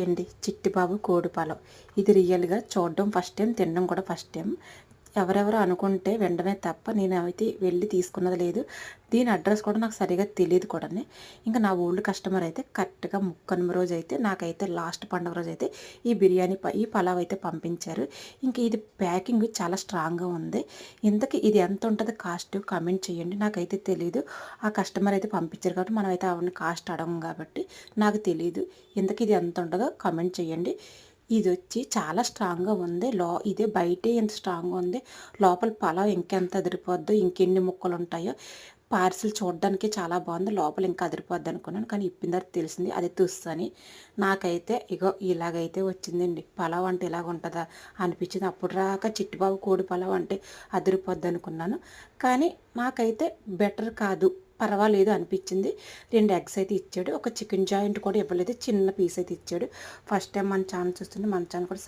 అండి చిట్టిబాబు కోడిపాలెం. ఇది రియల్గా చూడడం ఫస్ట్ టైం తినడం కూడా ఫస్ట్ టైం. ఎవరెవరు అనుకుంటే వెంటనే తప్ప నేను అయితే వెళ్ళి తీసుకున్నది లేదు. దీని అడ్రస్ కూడా నాకు సరిగా తెలియదు కూడా ఇంకా నా ఓల్డ్ కస్టమర్ అయితే కరెక్ట్గా ముక్కనుమ రోజు అయితే నాకైతే లాస్ట్ పండుగ రోజు అయితే ఈ బిర్యానీ ఈ పలావ్ అయితే పంపించారు. ఇంక ఇది ప్యాకింగ్ చాలా స్ట్రాంగ్గా ఉంది. ఇంతకీ ఇది ఎంత ఉంటుంది కాస్ట్ కమెంట్ చేయండి. నాకైతే తెలియదు ఆ కస్టమర్ అయితే పంపించారు కాబట్టి మనం అయితే అవన్నీ కాస్ట్ అడగం కాబట్టి నాకు తెలియదు ఇంతకీ ఇది ఎంత ఉంటుందో కమెంట్ చేయండి. ఇది వచ్చి చాలా స్ట్రాంగ్గా ఉంది. లో ఇదే బయటే ఎంత స్ట్రాంగ్గా ఉంది. లోపల పలావ్ ఇంకెంత అదిరిపోద్దో ఇంకెన్ని ముక్కలు ఉంటాయో పార్సిల్ చూడడానికి చాలా బాగుంది. లోపల ఇంకా అదిరిపోద్ది అనుకున్నాను. కానీ ఇప్పిన తర్వాత తెలిసింది అది తుస్సని నాకైతే ఇగో ఇలాగైతే వచ్చిందండి. పలావ్ అంటే ఇలాగ ఉంటుందా అనిపించింది. అప్పుడు రాక చిట్టుబాబు కోడి పలావ్ అంటే అదిరిపోద్ది అనుకున్నాను. కానీ నాకైతే బెటర్ కాదు. పర్వాలేదు అనిపించింది. రెండు ఎగ్స్ అయితే ఇచ్చాడు. ఒక చికెన్ జాయింట్ కూడా ఇవ్వలేదు. చిన్న పీస్ అయితే ఇచ్చాడు. ఫస్ట్ టైం మన ఛానల్ చూస్తుంటే మన ఛానల్ కూడా